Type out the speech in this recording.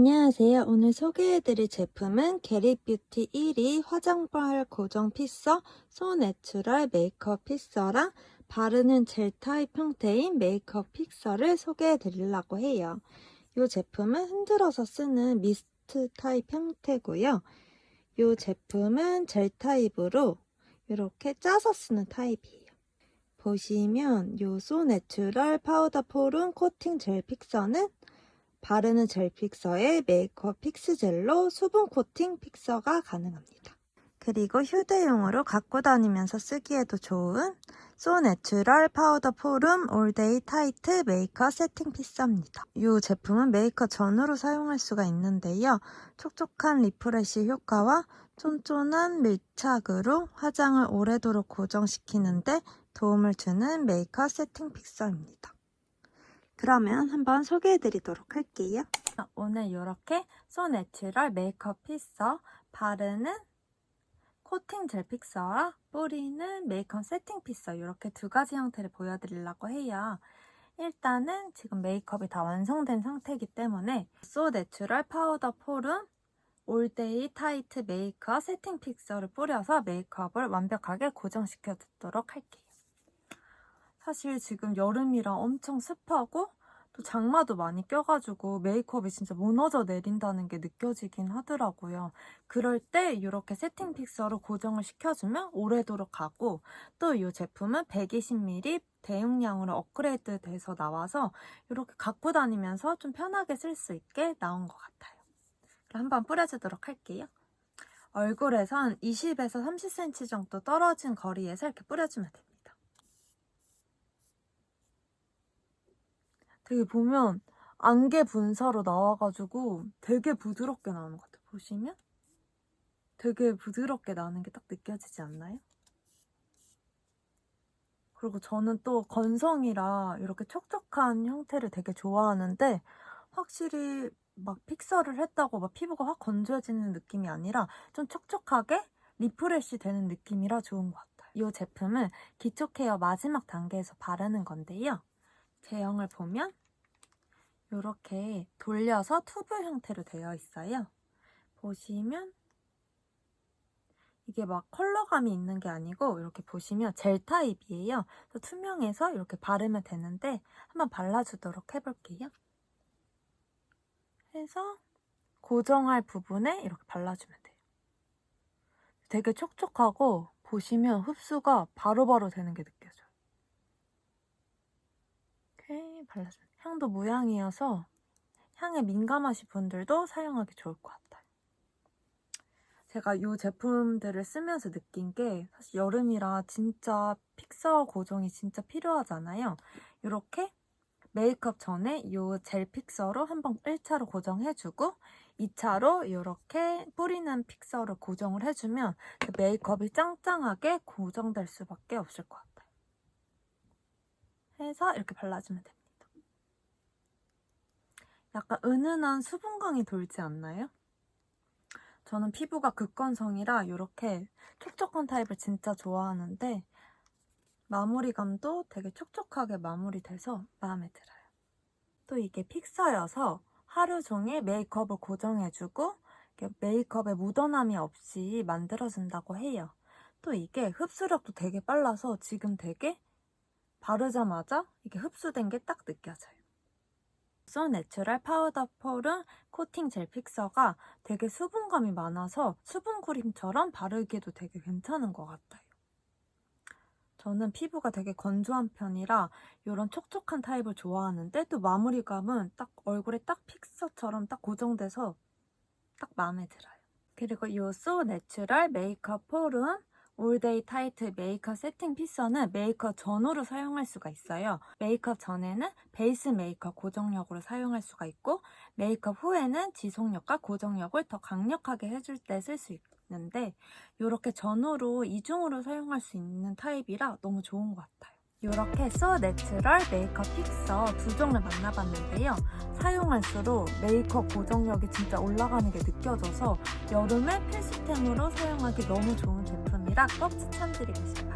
안녕하세요. 오늘 소개해드릴 제품은 게리뷰티 1위 화장발 고정 픽서 소내추럴 메이크업 픽서랑 바르는 젤 타입 형태인 메이크업 픽서를 소개해드리려고 해요. 이 제품은 흔들어서 쓰는 미스트 타입 형태고요. 이 제품은 젤 타입으로 이렇게 짜서 쓰는 타입이에요. 보시면 요 소내추럴 파우더 포름 코팅 젤 픽서는 바르는 젤 픽서에 메이크업 픽스 젤로 수분 코팅 픽서가 가능합니다. 그리고 휴대용으로 갖고 다니면서 쓰기에도 좋은 소 내추럴 파우더 포름 올데이 타이트 메이크업 세팅 픽서입니다. 이 제품은 메이크업 전후로 사용할 수가 있는데요. 촉촉한 리프레시 효과와 쫀쫀한 밀착으로 화장을 오래도록 고정시키는데 도움을 주는 메이크업 세팅 픽서입니다. 그러면 한번 소개해 드리도록 할게요. 오늘 이렇게 소내추럴 메이크업 픽서 바르는 코팅 젤 픽서와 뿌리는 메이크업 세팅 픽서 이렇게 두 가지 형태를 보여드리려고 해요. 일단은 지금 메이크업이 다 완성된 상태이기 때문에 소내추럴 파우더 포름 올데이 타이트 메이크업 세팅 픽서를 뿌려서 메이크업을 완벽하게 고정시켜 두도록 할게요. 사실 지금 여름이라 엄청 습하고 또 장마도 많이 껴가지고 메이크업이 진짜 무너져 내린다는 게 느껴지긴 하더라고요. 그럴 때 이렇게 세팅 픽서로 고정을 시켜주면 오래도록 가고 또 이 제품은 120ml 대용량으로 업그레이드 돼서 나와서 이렇게 갖고 다니면서 좀 편하게 쓸 수 있게 나온 것 같아요. 그럼 한번 뿌려주도록 할게요. 얼굴에선 20에서 30cm 정도 떨어진 거리에서 이렇게 뿌려주면 됩니다. 되게 보면 안개 분사로 나와가지고 되게 부드럽게 나오는 것 같아요. 보시면 되게 부드럽게 나는 게 딱 느껴지지 않나요? 그리고 저는 또 건성이라 이렇게 촉촉한 형태를 되게 좋아하는데 확실히 막 픽서를 했다고 막 피부가 확 건조해지는 느낌이 아니라 좀 촉촉하게 리프레쉬 되는 느낌이라 좋은 것 같아요. 이 제품은 기초 케어 마지막 단계에서 바르는 건데요. 제형을 보면 이렇게 돌려서 튜브 형태로 되어 있어요. 보시면 이게 막 컬러감이 있는 게 아니고 이렇게 보시면 젤 타입이에요. 투명해서 이렇게 바르면 되는데 한번 발라주도록 해볼게요. 해서 고정할 부분에 이렇게 발라주면 돼요. 되게 촉촉하고 보시면 흡수가 바로바로 되는 게 느껴져요. 돼요. 향도 무향이어서 향에 민감하신 분들도 사용하기 좋을 것 같아요. 제가 이 제품들을 쓰면서 느낀 게 사실 여름이라 진짜 픽서 고정이 진짜 필요하잖아요. 이렇게 메이크업 전에 이 젤 픽서로 한번 1차로 고정해주고 2차로 이렇게 뿌리는 픽서로 고정을 해주면 그 메이크업이 짱짱하게 고정될 수밖에 없을 것 같아요. 해서 이렇게 발라주면 됩니다. 약간 은은한 수분감이 돌지 않나요? 저는 피부가 극건성이라 이렇게 촉촉한 타입을 진짜 좋아하는데 마무리감도 되게 촉촉하게 마무리돼서 마음에 들어요. 또 이게 픽서여서 하루 종일 메이크업을 고정해주고 메이크업에 묻어남이 없이 만들어준다고 해요. 또 이게 흡수력도 되게 빨라서 지금 되게 바르자마자 이게 흡수된 게 딱 느껴져요. 소 내추럴 파우더 포름 코팅 젤 픽서가 되게 수분감이 많아서 수분 크림처럼 바르기도 되게 괜찮은 것 같아요. 저는 피부가 되게 건조한 편이라 이런 촉촉한 타입을 좋아하는데 또 마무리감은 딱 얼굴에 딱 픽서처럼 딱 고정돼서 딱 마음에 들어요. 그리고 이 소 내추럴 메이크업 포름 올데이 타이트 메이크업 세팅 픽서는 메이크업 전후로 사용할 수가 있어요. 메이크업 전에는 베이스 메이크업 고정력으로 사용할 수가 있고 메이크업 후에는 지속력과 고정력을 더 강력하게 해줄 때 쓸 수 있는데 이렇게 전후로 이중으로 사용할 수 있는 타입이라 너무 좋은 것 같아요. 이렇게 소 내추럴 메이크업 픽서 두 종을 만나봤는데요. 사용할수록 메이크업 고정력이 진짜 올라가는 게 느껴져서 여름에 필수템으로 사용하기 너무 좋은 꼭 추천드리고 싶어요.